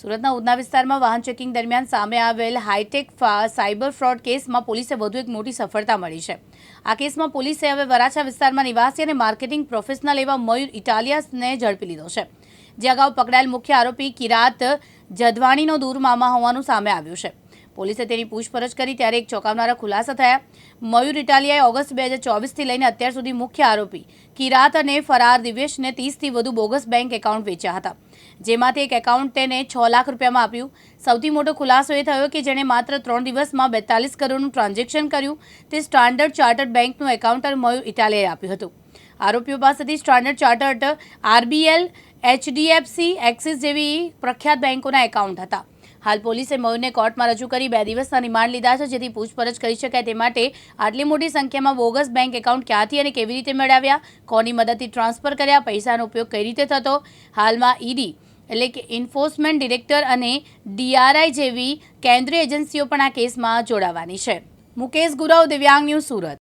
સુરતના ઉધના વિસ્તારમાં વાહન ચેકિંગ દરમિયાન સામે આવેલ હાઈટેક સાયબર ફ્રોડ કેસમાં પોલીસે વધુ એક મોટી સફળતા મળી છે. આ કેસમાં પોલીસે હવે વરાછા વિસ્તારમાં નિવાસી અને માર્કેટિંગ પ્રોફેશનલ એવા મયુર ઇટાલિયાસને ઝડપી લીધો છે. જે અગાઉ પકડાયેલ મુખ્ય આરોપી કિરાત જધવાણીનો દૂર મામા હોવાનું સામે આવ્યું છે. પોલીસે તેની પૂછપરછ કરી ત્યારે એક ચોંકાવનારા ખુલાસા થયા. મયુર ઇટાલિયાએ ઓગસ્ટ બે હજાર ચોવીસથી લઈને અત્યાર સુધી મુખ્ય આરોપી કિરાત અને ફરાર દિવેશને ત્રીસથી વધુ બોગસ બેંક એકાઉન્ટ વેચ્યા હતા, જેમાંથી એક એકાઉન્ટ તેને છ લાખ રૂપિયામાં આપ્યું. સૌથી મોટો ખુલાસો એ થયો કે જેણે માત્ર ત્રણ દિવસમાં બેતાલીસ કરોડનું ટ્રાન્ઝેક્શન કર્યું. તે સ્ટાન્ડર્ડ ચાર્ટર્ડ બેંકનું એકાઉન્ટર મયુર ઇટાલિયાએ આપ્યું હતું. આરોપીઓ પાસેથી Standard Chartered RBL, HDFC, Axis જેવી પ્રખ્યાત બેંકોના એકાઉન્ટ હતા. હાલ પોલીસે મયુરને કોર્ટમાં રજૂ કરી બે દિવસના રિમાન્ડ લીધા છે, જેથી પૂછપરછ કરી શકાય તે માટે આટલી મોટી સંખ્યામાં બોગસ બેંક એકાઉન્ટ ક્યાંથી અને કેવી રીતે મેળવ્યા, કોની મદદથી ટ્રાન્સફર કર્યા, પૈસાનો ઉપયોગ કઈ રીતે થતો, હાલમાં ઈડી એટલે કે એન્ફોર્સમેન્ટ ડિરેક્ટર અને ડીઆરઆઈ જેવી કેન્દ્રીય એજન્સીઓ પણ આ કેસમાં જોડાવાની છે. મુકેશ ગુરવ, દિવ્યાંગ ન્યૂઝ સુરત.